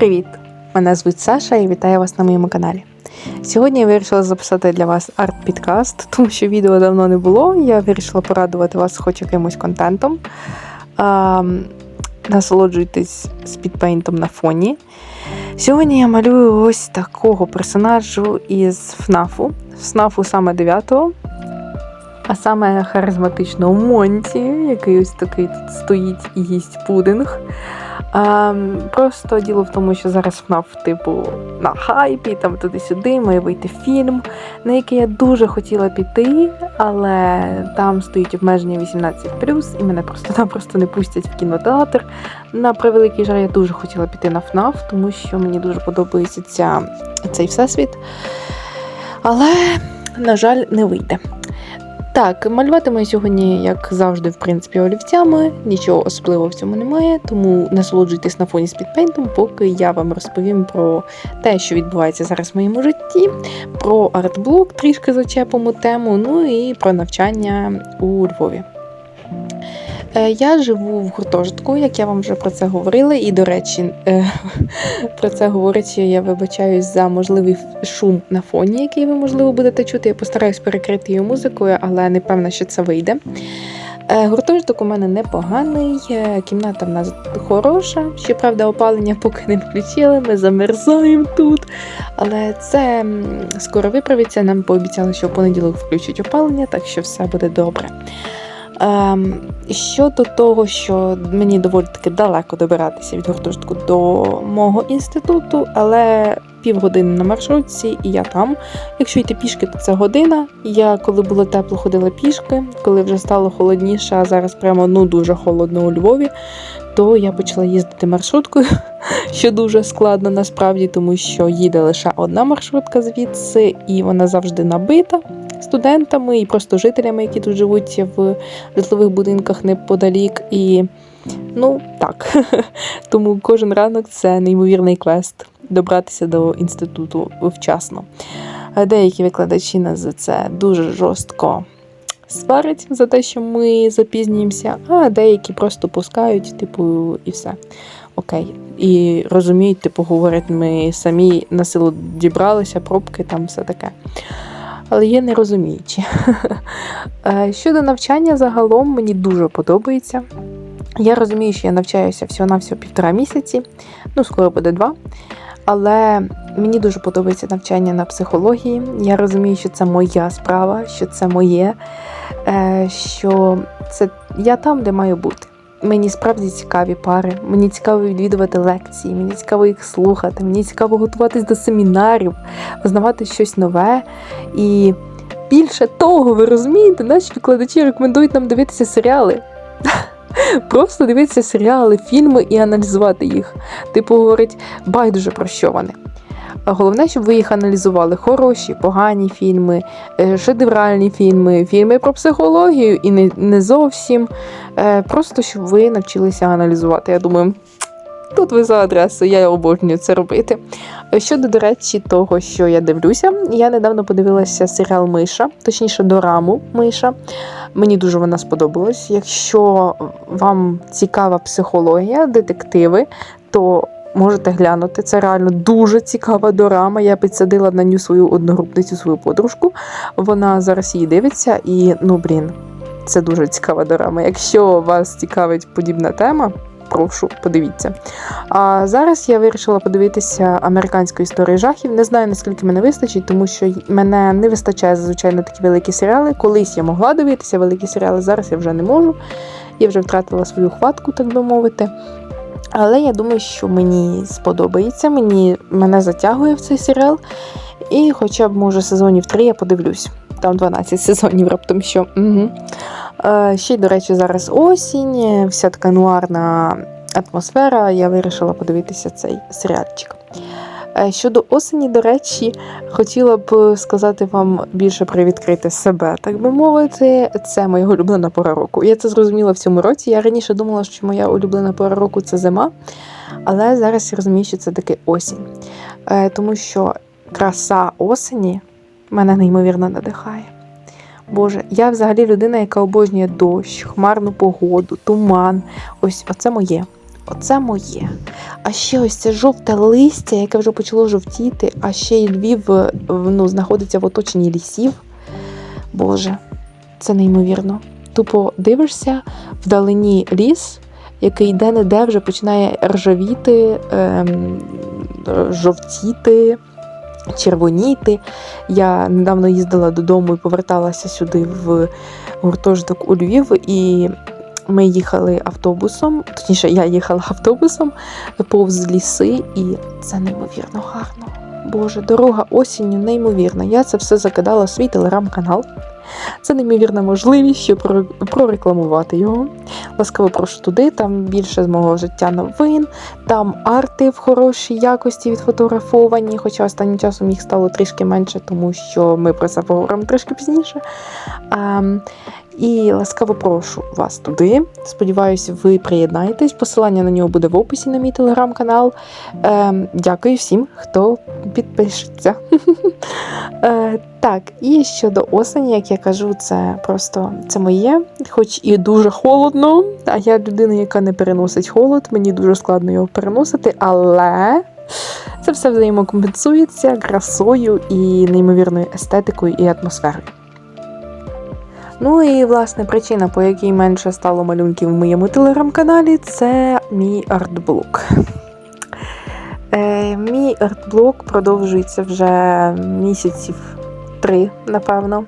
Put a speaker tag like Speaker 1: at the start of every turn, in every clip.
Speaker 1: привіт! Мене звуть Саша і вітаю вас на моєму каналі. Сьогодні я вирішила записати для вас арт-підкаст, тому що відео давно не було. Я вирішила порадувати вас хоч якимось контентом. А, насолоджуйтесь спідпейнтом на фоні. Сьогодні я малюю ось такого персонажу із ФНАФу. ФНАФу саме 9-го. А саме харизматичного Монті, який ось такий тут стоїть і їсть пудинг. А, просто діло в тому, що зараз ФНАФ, типу, на хайпі, там туди-сюди має вийти фільм, на який я дуже хотіла піти, але там стоїть обмеження 18+, і мене просто-напросто не пустять в кінотеатр. На превеликий жаль, я дуже хотіла піти на ФНАФ, тому що мені дуже подобається ця, цей всесвіт. Але, на жаль, не вийде. Так, малюватиму я сьогодні, як завжди, в принципі, олівцями. Нічого особливого в цьому немає, тому насолоджуйтесь на фоні з підпейнтом, поки я вам розповім про те, що відбувається зараз в моєму житті, про артблок, трішки зачепимо тему, ну і про навчання у Львові. Е, Я живу в гуртожитку, як я вам вже про це говорила, і, до речі, е, про це говорячи, я вибачаюсь за можливий шум на фоні, який ви, можливо, будете чути. Я постараюсь перекрити його музикою, але не певна, що це вийде. Е, Гуртожиток у мене непоганий, кімната в нас хороша. Щоправда, опалення поки не включили, ми замерзаємо тут. Але це скоро виправиться. Нам пообіцяли, що в понеділок включать опалення, так що все буде добре. Ем, щодо того, що мені доволі таки далеко добиратися від гуртожитку до мого інституту, але півгодини на маршрутці, і я там. Якщо йти пішки, то це година. Я коли було тепло, ходила пішки, коли вже стало холодніше, а зараз прямо ну дуже холодно у Львові, то я почала їздити маршруткою, що дуже складно насправді, тому що їде лише одна маршрутка звідси, і вона завжди набита студентами і просто жителями, які тут живуть в житлових будинках неподалік. І ну так. Тому кожен ранок це неймовірний квест добратися до інституту вчасно. Деякі викладачі нас за це дуже жорстко сварять за те, що ми запізнюємося, а деякі просто пускають, типу, і все. Окей. І розуміють, типу, говорять, ми самі на силу дібралися, пробки, там все таке. Але є нерозуміючі. Е, Щодо навчання загалом мені дуже подобається. Я розумію, що я навчаюся всього-навсього півтора місяці, ну, скоро буде два. Але мені дуже подобається навчання на психології. Я розумію, що це моя справа, що це моє, е, що це я там, де маю бути. Мені справді цікаві пари, мені цікаво відвідувати лекції, мені цікаво їх слухати, мені цікаво готуватись до семінарів, познавати щось нове. І більше того, ви розумієте, наші викладачі рекомендують нам дивитися серіали. Просто дивитися серіали, фільми і аналізувати їх. Типу, говорить, байдуже про що вони. Головне, щоб ви їх аналізували. Хороші, погані фільми, е, шедевральні фільми, фільми про психологію і не, не зовсім. Е, Просто щоб ви навчилися аналізувати. Я думаю, тут ви за адресою, я обожнюю це робити. Е, Щодо, до речі, того, що я дивлюся, я недавно подивилася серіал Миша, точніше, дораму Миша. Мені дуже вона сподобалась. Якщо вам цікава психологія, детективи, то можете глянути. Це реально дуже цікава дорама. Я підсадила на ню свою одногрупницю, свою подружку. Вона зараз її дивиться, і ну блін, це дуже цікава дорама. Якщо вас цікавить подібна тема. Прошу, подивіться. А зараз я вирішила подивитися американську історію жахів. Не знаю, наскільки мене вистачить, тому що мене не вистачає зазвичай на такі великі серіали. Колись я могла дивитися великі серіали, зараз я вже не можу. Я вже втратила свою хватку, так би мовити. Але я думаю, що мені сподобається, мені, мене затягує в цей серіал. І хоча б, може, сезонів 3 я подивлюсь. Там 12 сезонів раптом що. Угу. Е, ще й, до речі, зараз осінь, вся така нуарна атмосфера. Я вирішила подивитися цей серіальчик. Е, Щодо осені, до речі, хотіла б сказати вам більше привідкрити себе, так би мовити. Це моя улюблена пора року. Я це зрозуміла в цьому році. Я раніше думала, що моя улюблена пора року це зима, але зараз я розумію, що це таки осінь. Е, Тому що краса осені мене неймовірно надихає. Боже, я взагалі людина, яка обожнює дощ, хмарну погоду, туман. Ось оце моє. Оце моє. А ще ось це жовте листя, яке вже почало жовтіти, а ще й Львів е, ну, знаходиться в оточенні лісів. Боже, це неймовірно. Тупо дивишся вдалині ліс, який де-не-де вже починає ржавіти, ем, жовтіти, червоніти. Я недавно їздила додому і поверталася сюди в гуртожиток у Львів, і ми їхали автобусом, точніше, я їхала автобусом повз ліси, і це неймовірно гарно. Боже, дорога осінню неймовірна. Я це все закидала в свій телеграм-канал. Це неймовірна можливість, щоб прорекламувати його. Ласкаво прошу туди, там більше з мого життя новин, там арти в хорошій якості відфотографовані, хоча останнім часом їх стало трішки менше, тому що ми про це поговоримо трішки пізніше. А, і ласкаво прошу вас туди. Сподіваюся, ви приєднаєтесь. Посилання на нього буде в описі на мій телеграм-канал. Ем, дякую всім, хто підпишеться. Е, так, і щодо осені, як я кажу, це просто це моє, хоч і дуже холодно. А я людина, яка не переносить холод, мені дуже складно його переносити, але це все взаємокомпенсується красою і неймовірною естетикою і атмосферою. Ну і власне причина, по якій менше стало малюнків в моєму телеграм-каналі, це мій артблок. Е, мій артблок продовжується вже місяців три, напевно.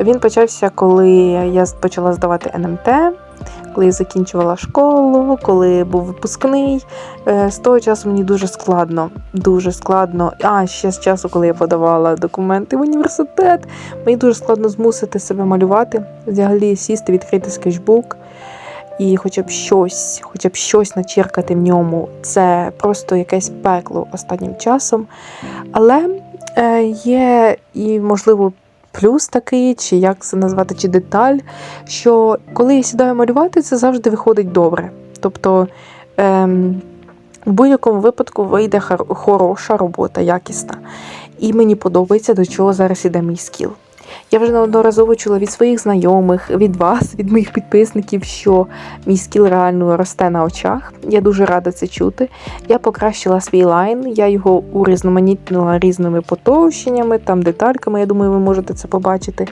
Speaker 1: Він почався, коли я почала здавати НМТ, коли я закінчувала школу, коли був випускний. Е, З того часу мені дуже складно, дуже складно. А ще з часу, коли я подавала документи в університет, мені дуже складно змусити себе малювати, взагалі сісти, відкрити скетчбук. І хоча б щось, хоча б щось начеркати в ньому, це просто якесь пекло останнім часом. Але е, є і, можливо, плюс такий, чи як це назвати, чи деталь, що коли я сідаю малювати, це завжди виходить добре. Тобто ем, в будь-якому випадку вийде хороша робота, якісна. І мені подобається, до чого зараз іде мій скіл. Я вже неодноразово чула від своїх знайомих, від вас, від моїх підписників, що мій скіл реально росте на очах. Я дуже рада це чути. Я покращила свій лайн, я його урізноманітнила різними потовщеннями, там детальками. Я думаю, ви можете це побачити.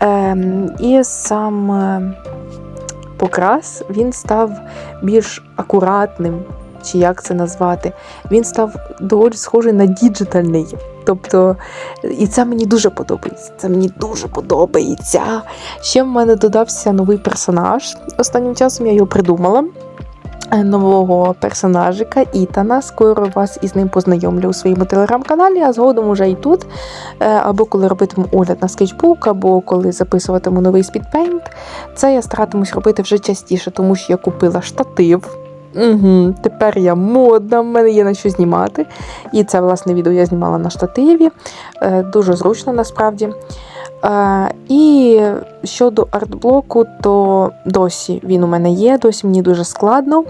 Speaker 1: Ем, і сам е, покрас він став більш акуратним, чи як це назвати. Він став доволі схожий на діджитальний. Тобто, і це мені дуже подобається. Це мені дуже подобається. Ще в мене додався новий персонаж. Останнім часом я його придумала. Е, Нового персонажика Ітана. Скоро вас із ним познайомлю у своєму телеграм-каналі, а згодом уже і тут. Е, Або коли робитиму огляд на скетчбук, або коли записуватиму новий спідпейнт. Це я старатимусь робити вже частіше, тому що я купила штатив. Угу, тепер я модна, в мене є на що знімати. І це, власне, відео я знімала на штативі. Е, Дуже зручно насправді. Е, І щодо артблоку, то досі він у мене є, досі мені дуже складно.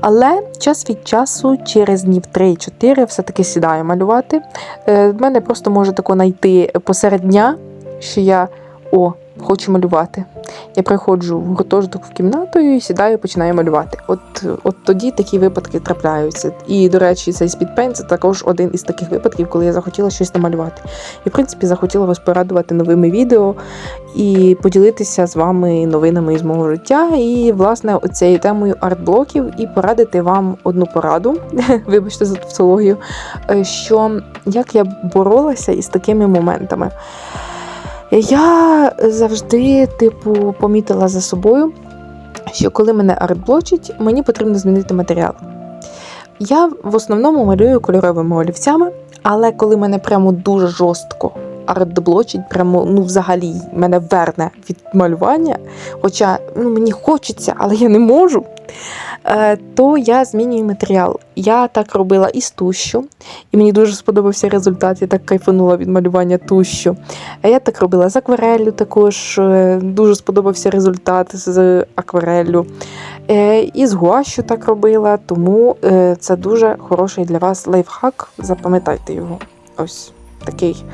Speaker 1: Але час від часу, через днів 3-4, все-таки сідаю малювати. Е, В мене просто може тако знайти посеред дня, що я о, хочу малювати. Я приходжу в гуртожиток в кімнату і сідаю, починаю малювати. От, от тоді такі випадки трапляються. І, до речі, цей спідпен це також один із таких випадків, коли я захотіла щось намалювати. І, в принципі, захотіла вас порадувати новими відео і поділитися з вами новинами із мого життя. І, власне, цією темою артблоків і порадити вам одну пораду. Вибачте за тавтологію, е, що як я боролася із такими моментами. Я завжди, типу, помітила за собою, що коли мене артблочить, мені потрібно змінити матеріал. Я в основному малюю кольоровими олівцями, але коли мене прямо дуже жорстко артблочить, прямо ну взагалі мене верне від малювання, хоча ну, мені хочеться, але я не можу. е, То я змінюю матеріал. Я так робила і з тущу, і мені дуже сподобався результат. Я так кайфанула від малювання тущу. А я так робила з аквареллю також. е, Дуже сподобався результат з аквареллю. Е, І з гуашю так робила, тому це дуже хороший для вас лайфхак. Запам'ятайте його. Ось такий.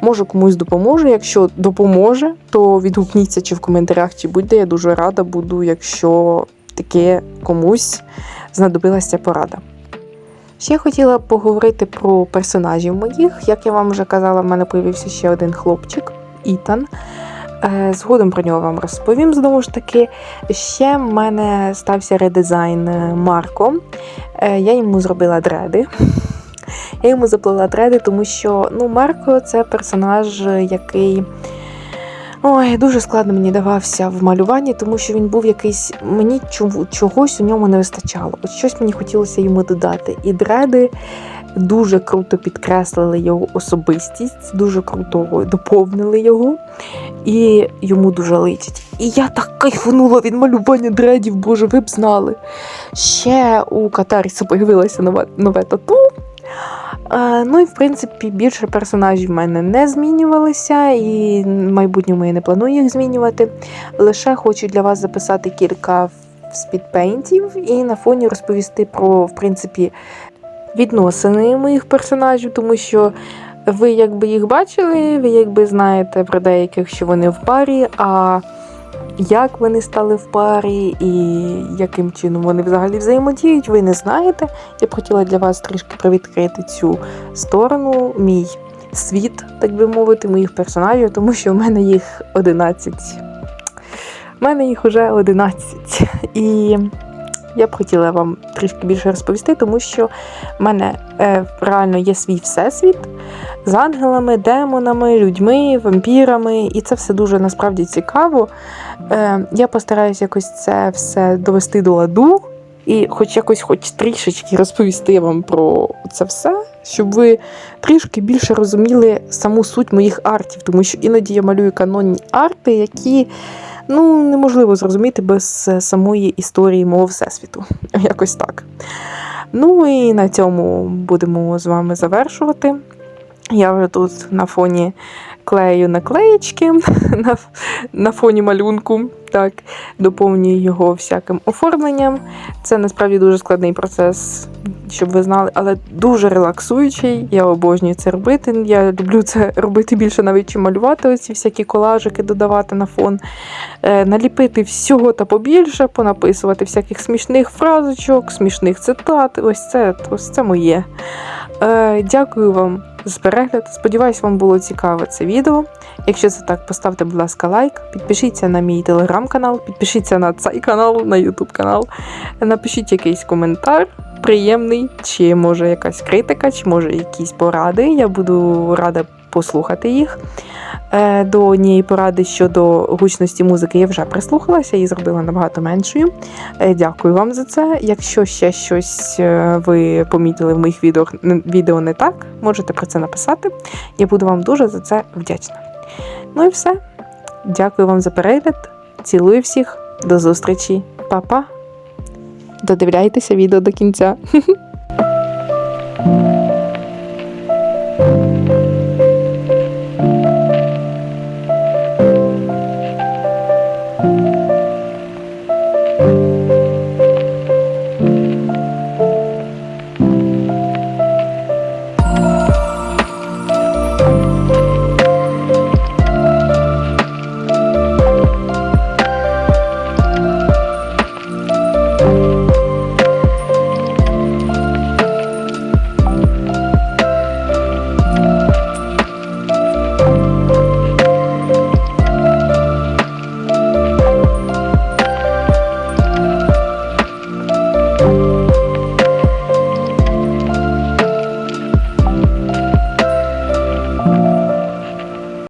Speaker 1: Може комусь допоможе. Якщо допоможе, то відгукніться чи в коментарях, чи будь-де. Я дуже рада буду, якщо таке комусь знадобилася порада. Ще хотіла поговорити про персонажів моїх. Як я вам вже казала, в мене появився ще один хлопчик Ітан. Е, Згодом про нього вам розповім знову ж таки. Ще в мене стався редизайн е, Марко. Е, Я йому зробила дреди. Я йому заплела дреди, тому що ну, Марко це персонаж, який ой, дуже складно мені давався в малюванні, тому що він був якийсь. Мені чогось у ньому не вистачало. От щось мені хотілося йому додати. І дреди дуже круто підкреслили його особистість, дуже круто доповнили його, і йому дуже личить. І я так кайфанула від малювання дредів, боже, ви б знали. Ще у Катаріса появилося нове, нове тату. Ну і в принципі більше персонажів в мене не змінювалися, і в майбутньому я не планую їх змінювати. Лише хочу для вас записати кілька спідпейнтів і на фоні розповісти про, в принципі, відносини моїх персонажів, тому що ви якби їх бачили, ви якби знаєте про деяких, що вони в парі, а як вони стали в парі і яким чином вони взагалі взаємодіють, ви не знаєте. Я б хотіла для вас трішки привідкрити цю сторону, мій світ, так би мовити, моїх персонажів, тому що в мене їх 11. У мене їх уже 11. І я б хотіла вам трішки більше розповісти, тому що в мене е, реально є свій всесвіт з ангелами, демонами, людьми, вампірами, і це все дуже насправді цікаво. Е, я постараюся якось це все довести до ладу. І хоч якось, хоч трішечки розповісти вам про це все, щоб ви трішки більше розуміли саму суть моїх артів, тому що іноді я малюю канонні арти, які ну, неможливо зрозуміти без е, самої історії мого всесвіту. Якось так. Ну і на цьому будемо з вами завершувати. Я вже тут на фоні клею наклеєчки, на, на фоні малюнку. Так, доповнюю його всяким оформленням. Це насправді дуже складний процес, щоб ви знали, але дуже релаксуючий. Я обожнюю це робити. Я люблю це робити більше навіть чим малювати. Оці всякі колажики додавати на фон, е, наліпити всього та побільше, понаписувати всяких смішних фразочок, смішних цитат. Ось це, ось це моє. Е, дякую вам за перегляд. Сподіваюсь, вам було цікаве це відео. Якщо це так, поставте, будь ласка, лайк, підпишіться на мій телеграм-канал, підпишіться на цей канал, на ютуб канал. Напишіть якийсь коментар. Приємний, чи може якась критика, чи може якісь поради. Я буду рада послухати їх. Е, До однієї поради щодо гучності музики я вже прислухалася і зробила набагато меншою. Е, Дякую вам за це. Якщо ще щось е, ви помітили в моїх відео, відео не так, можете про це написати. Я буду вам дуже за це вдячна. Ну і все. Дякую вам за перегляд. Цілую всіх. До зустрічі, Па-па. Додивляйтеся відео до кінця.